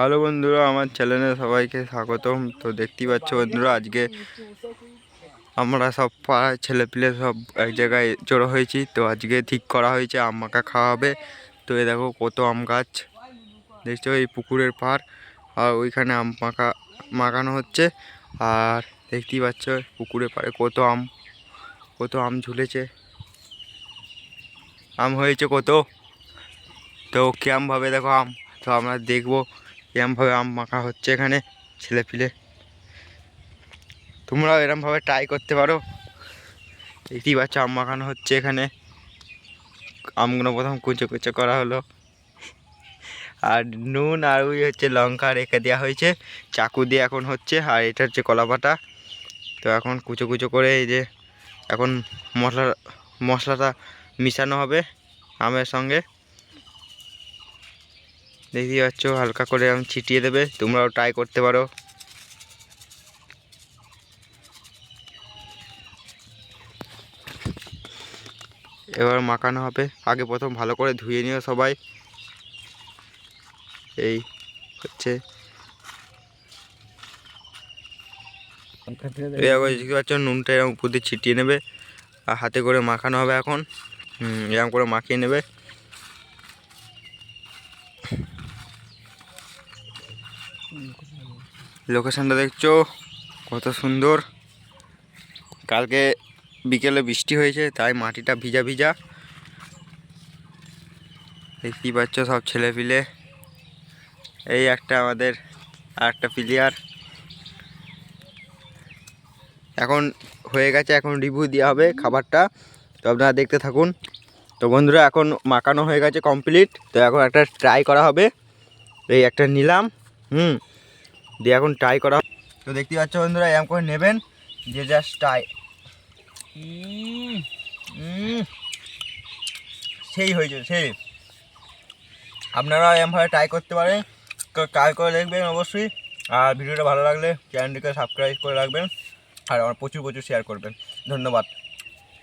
Hello বন্ধুরা, আমার চ্যানেলে সবাইকে স্বাগতম। তো দেখতেই পাচ্ছ বন্ধুরা, আজকে আমরা সব পাড়ায় ছেলেপিলে সব এক জায়গায় জড়ো হয়েছি। তো আজকে ঠিক করা হয়েছে আম মাখা খাওয়া তো এ দেখো কত আম গাছ। দেখছ, এই পুকুরের পাড়। আর ওইখানে আম মাখা, মাখানো হচ্ছে। আর দেখতেই পাচ্ছ, পুকুরের পাড়ে কত আম কত আম ঝুলেছে। আম হয়েছে কত? তো কেমনভাবে দেখো আম? তো আমরা দেখব। এরমভাবে আম মাখা হচ্ছে এখানে, ছেলে পিলে। তোমরাও এরমভাবে ট্রাই করতে পারো। দেখতেই পাচ্ছ আম মাখানো হচ্ছে এখানে। আমগুলো প্রথম কুচো কুচো করা হলো। আর নুন আর ওই হচ্ছে লঙ্কা রেখে দেওয়া হয়েছে। চাকু দিয়ে এখন হচ্ছে, আর এটা হচ্ছে কলাপাতা তো এখন কুচো কুচো করে এই যে, এখন মশলা, মশলাটা মিশানো হবে আমের সঙ্গে। দেখতেই পাচ্ছ, হালকা করে আমি ছিটিয়ে দেবে, তোমরাও ট্রাই করতে পারো। এবার মাখানো হবে। আগে প্রথম ভালো করে ধুয়ে নিও সবাই। এই হচ্ছে। দেখতে পাচ্ছ, নুনটা এরকম উপর দিয়ে ছিটিয়ে নেবে, আর হাতে করে মাখানো হবে এখন। এরকম করে মাখিয়ে নেবে। লোকেশনটা দেখছ, কত সুন্দর। কালকে বিকেলে বৃষ্টি হয়েছে, তাই মাটিটা ভিজা ভিজা। দেখতেই পাচ্ছ সব ছেলে পিলে এই একটা আমাদের আর একটা প্লেয়ার। এখন হয়ে গেছে, এখন রিভিউ দেওয়া হবে খাবারটা। তো আপনারা দেখতে থাকুন। তো বন্ধুরা, এখন মাখানো হয়ে গেছে কমপ্লিট তো এখন একটা ট্রাই করা হবে। এই একটা নিলাম। হুম। দিয়ে এখন ট্রাই করা তো দেখতেই পাচ্ছ বন্ধুরা, এরকম করে নেবেন যে জাস্ট ট্রাই সেই হয়েছে সেই। আপনারা এরমভাবে ট্রাই করতে পারেন ট্রাই করে দেখবেন অবশ্যই। আর ভিডিওটা ভালো লাগলে চ্যানেলটিকে সাবস্ক্রাইব করে রাখবেন, আর প্রচুর প্রচুর শেয়ার করবেন। ধন্যবাদ।